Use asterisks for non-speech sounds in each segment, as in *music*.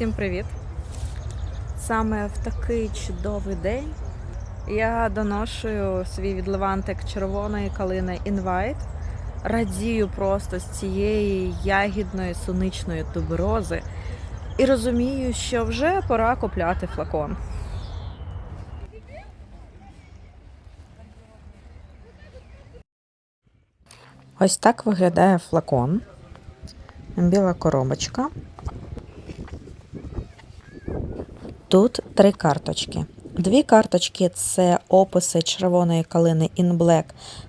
Всім привіт! Саме в такий чудовий день я доношую свій відливантик червоної калини Invite. Радію просто з цієї ягідної суничної туберози і розумію, що вже пора купляти флакон. Ось так виглядає флакон. Біла коробочка. Тут три карточки. Дві карточки це описи червоної калини In Black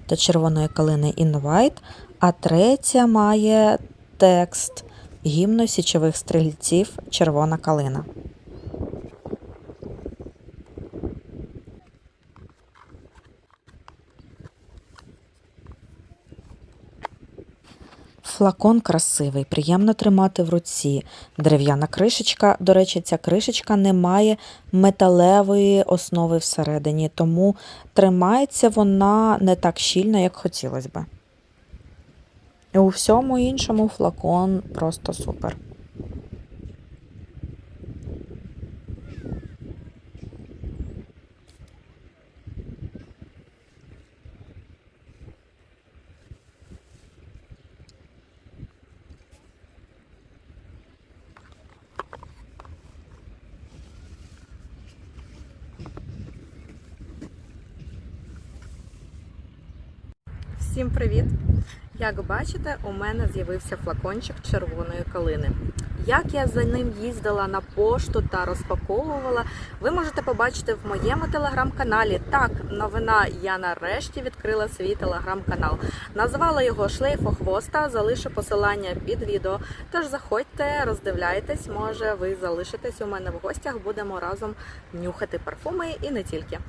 та червоної калини In White, а третя має текст гімну січових стрільців Червона калина. Флакон красивий, приємно тримати в руці. Дерев'яна кришечка. До речі, ця кришечка не має металевої основи всередині, тому тримається вона не так щільно, як хотілося би. У всьому іншому флакон просто супер. Всім привіт! Як бачите, у мене з'явився флакончик червоної калини. Як я за ним їздила на пошту та розпаковувала, ви можете побачити в моєму телеграм-каналі. Так, новина, я нарешті відкрила свій телеграм-канал. Назвала його Шлейфохвоста, залишу посилання під відео. Тож заходьте, роздивляйтесь, може ви залишитесь у мене в гостях, будемо разом нюхати парфуми і не тільки.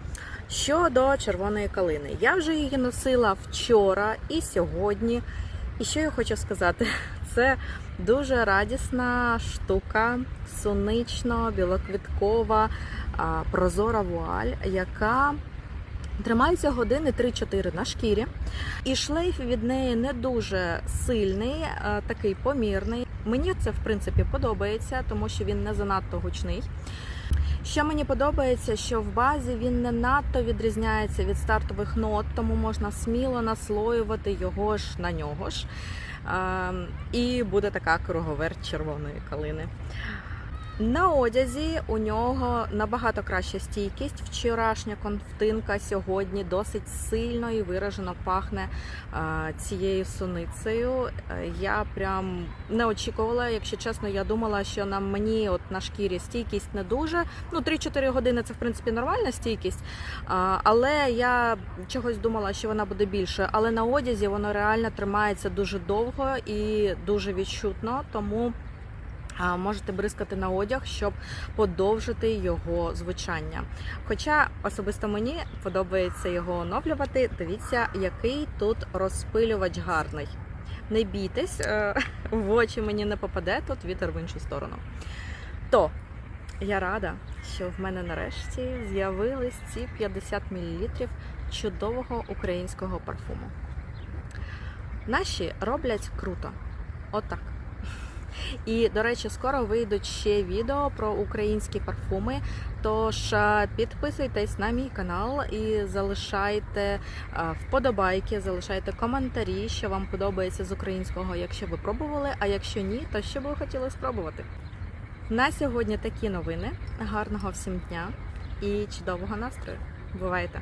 Щодо червоної калини, я вже її носила вчора і сьогодні. І що я хочу сказати, *laughs* це дуже радісна штука, сунично, білоквіткова, прозора вуаль, яка тримається години 3-4 на шкірі. І шлейф від неї не дуже сильний, такий помірний. Мені це в принципі подобається, тому що він не занадто гучний. Що мені подобається, що в базі він не надто відрізняється від стартових нот, тому можна сміло наслоювати його ж на нього ж. Ем, І буде така круговерть червоної калини. На одязі у нього набагато краща стійкість. Вчорашня конфтинка сьогодні досить сильно і виражено пахне е, цією суницею. Е, Я прям не очікувала, якщо чесно, я думала, що на мені от на шкірі стійкість не дуже. Ну, 3-4 години це в принципі нормальна стійкість. А, Але я чогось думала, що вона буде більше. Але на одязі воно реально тримається дуже довго і дуже відчутно, тому. Можете бризкати на одяг, щоб подовжити його звучання. Хоча особисто мені подобається його оновлювати. Дивіться, який тут розпилювач гарний. Не бійтесь, е, в очі мені не попаде, тут вітер в іншу сторону. То я рада, що в мене нарешті з'явились ці 50 мл чудового українського парфуму. Наші роблять круто. Отак. І, до речі, скоро вийдуть ще відео про українські парфуми. Тож е, підписуйтесь на мій канал і залишайте е, вподобайки, залишайте коментарі, що вам подобається з українського, якщо ви пробували. А якщо ні, то що би ви хотіли спробувати. На сьогодні такі новини. Гарного всім дня і чудового настрою. Бувайте!